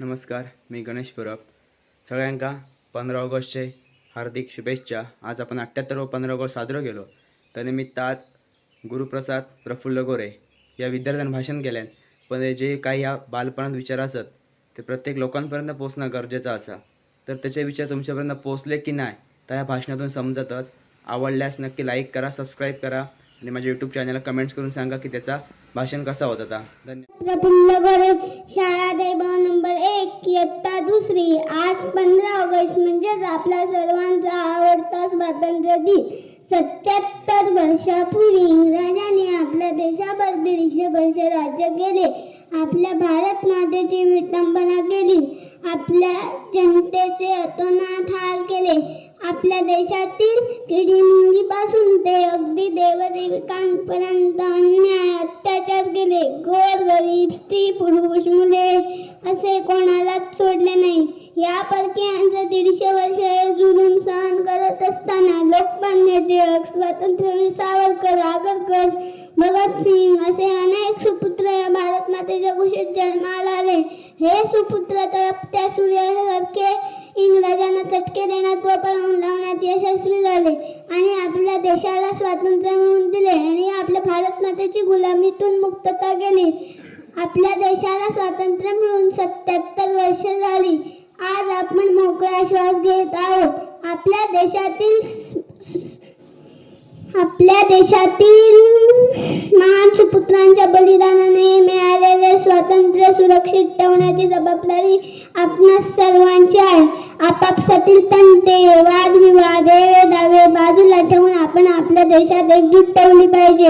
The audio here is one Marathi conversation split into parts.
नमस्कार मी गणेश परब सगळ्यांका पंधरा ऑगस्टचे हार्दिक शुभेच्छा. आज आपण अठ्ठ्याहत्तर व पंधरा ऑगस्ट साजरो केलो. त्यानिमित्त आज गुरुप्रसाद प्रफुल्ल गोरे या विद्यार्थ्यांनी भाषण केल्यान पण हे जे काही ह्या बालपणात विचार असत ते प्रत्येक लोकांपर्यंत पोचणं गरजेचं असा. तर त्याचे विचार तुमच्यापर्यंत पोचले की नाही तर या भाषणातून समजतच. आवडल्यास नक्की लाईक करा सबस्क्राईब करा आणि माझ्या यूट्यूब चॅनलला कमेंट्स करून सांगा की त्याचा भाषण कसा होत होता. धन्यवाद. प्रफुल्ल गोरे शाळा दैबा नंबर एक इयत्ता दुसरी. आज पंधरा ऑगस्ट म्हणजेच आपला सर्वांचा आवडता स्वातंत्र्य दिन. सत्याहत्तर वर्षापूर्वी इंग्रजांनी आपल्या देशावर दीडशे वर्ष राज्य केले. आपल्या भारत मातेची विटंबना केली. आपल्या जनतेचे अतोनात हाल केले. आपल्या देशातील किडीमुंगीपासून ते अगदी देवदेविकांपर्यंत अन्याय अत्याचार केले. गोर गरीब स्त्री पुरुष मुले असे कोणालाच सोडले नाही. या परकीयांचे दीडशे वर्ष जुलूम सहन करत असताना लोकमान्य टिळक स्वातंत्र्यवीर सावरकर आगरकर भगतसिंग असे अनेक सुपुत्र या भारत मातेच्या कुशीत जन्माला आले. हे सुपुत्र तळपत्या सूर्यासारखे इंग्रजांना चटके देणार झाले आणि आपल्या देशाला स्वातंत्र्य मिळवून दिले आणि आपल्या भारत मातेची गुलामीतून मुक्तता केली. आपल्या देशाला स्वातंत्र्य मिळून सत्याहत्तर वर्ष झाली. आज आपण मोकळा श्वास घेत आहोत. आपल्या देशातील आपल्या देशातील महान सुपुत्रांच्या बलिदानाने मिळाले स्वातंत्र्य सुरक्षित ठेवण्याची जबाबदारी आपणा सर्वांची आहे. आपापसातील तंटे वादविवाद हे दावे बाजूला ठेवून आपण आपल्या देशात एकजूट ठेवली पाहिजे.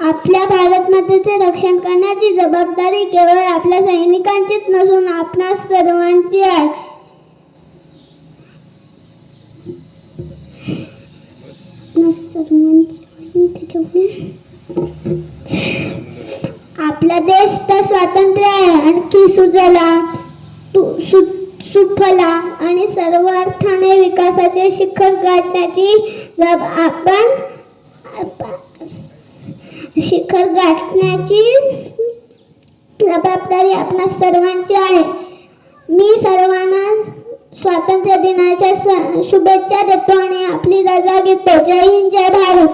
आपल्या भारत मातेचे रक्षण करण्याची जबाबदारी केवळ आपल्या सैनिकांचीच नसून आपणा सर्वांची आहे. सर्वांची आहे त्याच्यामुळे आपला देश तर स्वातंत्र्य आहे आणखी सुजला सु- सुफला आणि सर्व अर्थाने विकासाचे शिखर गाठण्याची जब आपण शिखर गाठण्याची जबाबदारी आपणा सर्वांची आहे. मी सर्वांना स्वातंत्र्य दिनाच्या शुभेच्छा देतो आणि आपली रजा घेतो. जय हिंद जय भारत.